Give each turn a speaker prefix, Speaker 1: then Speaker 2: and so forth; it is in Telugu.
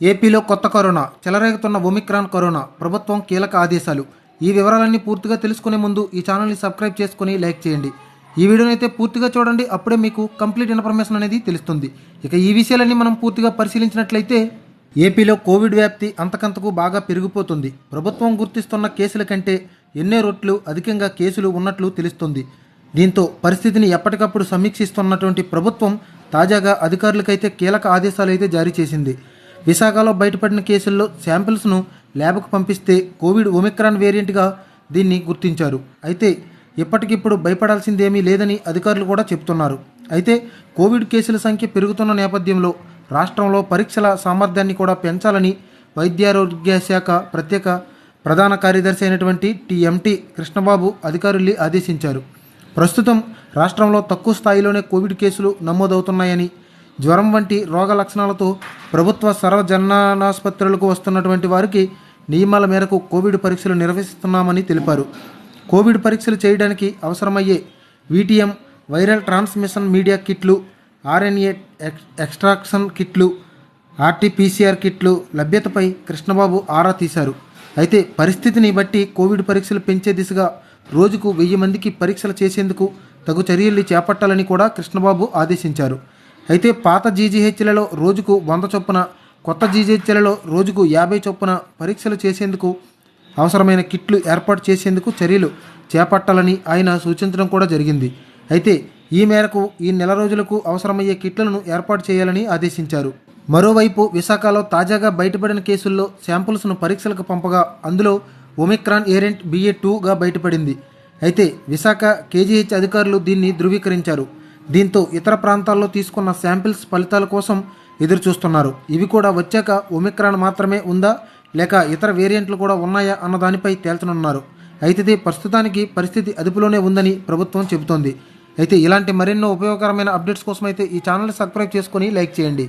Speaker 1: ఏపీలో కొత్త కరోనా చెలరేగుతున్న ఒమిక్రాన్ కరోనా ప్రభుత్వం కీలక ఆదేశాలు. ఈ వివరాలన్నీ పూర్తిగా తెలుసుకునే ముందు ఈ ఛానల్ని సబ్స్క్రైబ్ చేసుకుని లైక్ చేయండి. ఈ వీడియోని అయితే పూర్తిగా చూడండి అప్పుడే మీకు కంప్లీట్ ఇన్ఫర్మేషన్ అనేది తెలుస్తుంది. ఇక ఈ విషయాలన్నీ మనం పూర్తిగా పరిశీలించినట్లయితే ఏపీలో కోవిడ్ వ్యాప్తి అంతకంతకు బాగా పెరిగిపోతుంది. ప్రభుత్వం గుర్తిస్తున్న కేసుల కంటే ఎన్నో రొట్లు అధికంగా కేసులు ఉన్నట్లు తెలుస్తుంది. దీంతో పరిస్థితిని ఎప్పటికప్పుడు సమీక్షిస్తున్నటువంటి ప్రభుత్వం తాజాగా అధికారులకైతే కీలక ఆదేశాలు అయితే జారీ చేసింది. విశాఖలో బయటపడిన కేసుల్లో శాంపిల్స్ను ల్యాబ్కు పంపిస్తే కోవిడ్ ఒమిక్రాన్ వేరియంట్గా దీన్ని గుర్తించారు. అయితే ఇప్పటికిప్పుడు భయపడాల్సిందేమీ లేదని అధికారులు కూడా చెబుతున్నారు. అయితే కోవిడ్ కేసుల సంఖ్య పెరుగుతున్న నేపథ్యంలో రాష్ట్రంలో పరీక్షల సామర్థ్యాన్ని కూడా పెంచాలని వైద్యారోగ్య శాఖ ప్రత్యేక ప్రధాన కార్యదర్శి అయినటువంటి టీఎంటీ కృష్ణబాబు అధికారుల్ని ఆదేశించారు. ప్రస్తుతం రాష్ట్రంలో తక్కువ స్థాయిలోనే కోవిడ్ కేసులు నమోదవుతున్నాయని జ్వరం వంటి రోగ లక్షణాలతో ప్రభుత్వ సర్వజనాసుపత్రులకు వస్తున్నటువంటి వారికి నియమాల మేరకు కోవిడ్ పరీక్షలు నిర్వహిస్తున్నామని తెలిపారు. కోవిడ్ పరీక్షలు చేయడానికి అవసరమయ్యే వీటీఎం వైరల్ ట్రాన్స్మిషన్ మీడియా కిట్లు ఆర్ఎన్ఏ ఎక్స్ట్రాక్షన్ కిట్లు ఆర్టీపీసీఆర్ కిట్లు లభ్యతపై కృష్ణబాబు ఆరా తీశారు. అయితే పరిస్థితిని బట్టి కోవిడ్ పరీక్షలు పెంచే దిశగా రోజుకు వెయ్యి మందికి పరీక్షలు చేసేందుకు తగు చర్యలు చేపట్టాలని కూడా కృష్ణబాబు ఆదేశించారు. అయితే పాత జీజీహెచ్లలో రోజుకు వంద చొప్పున కొత్త జీజీహెచ్లలో రోజుకు యాభై చొప్పున పరీక్షలు చేసేందుకు అవసరమైన కిట్లు ఏర్పాటు చేసేందుకు చర్యలు చేపట్టాలని ఆయన సూచించడం కూడా జరిగింది. అయితే ఈ మేరకు ఈ నెల రోజులకు అవసరమయ్యే కిట్లను ఏర్పాటు చేయాలని ఆదేశించారు. మరోవైపు విశాఖలో తాజాగా బయటపడిన కేసుల్లో శాంపుల్స్ను పరీక్షలకు పంపగా అందులో ఒమిక్రాన్ ఏరెంట్ బిఏ టూగా బయటపడింది. అయితే విశాఖ కేజీహెచ్ అధికారులు దీన్ని ధృవీకరించారు. దీంతో ఇతర ప్రాంతాల్లో తీసుకున్న శాంపిల్స్ ఫలితాల కోసం ఎదురు చూస్తున్నారు ఇవి కూడా వచ్చాక ఒమిక్రాన్ మాత్రమే ఉందా లేక ఇతర వేరియంట్లు కూడా ఉన్నాయా అన్న దానిపై తేల్చనున్నారు. అయితే ప్రస్తుతానికి పరిస్థితి అదుపులోనే ఉందని ప్రభుత్వం చెబుతోంది. అయితే ఇలాంటి మరెన్నో ఉపయోగకరమైన అప్డేట్స్ కోసం అయితే ఈ ఛానల్ని సబ్స్క్రైబ్ చేసుకొని లైక్ చేయండి.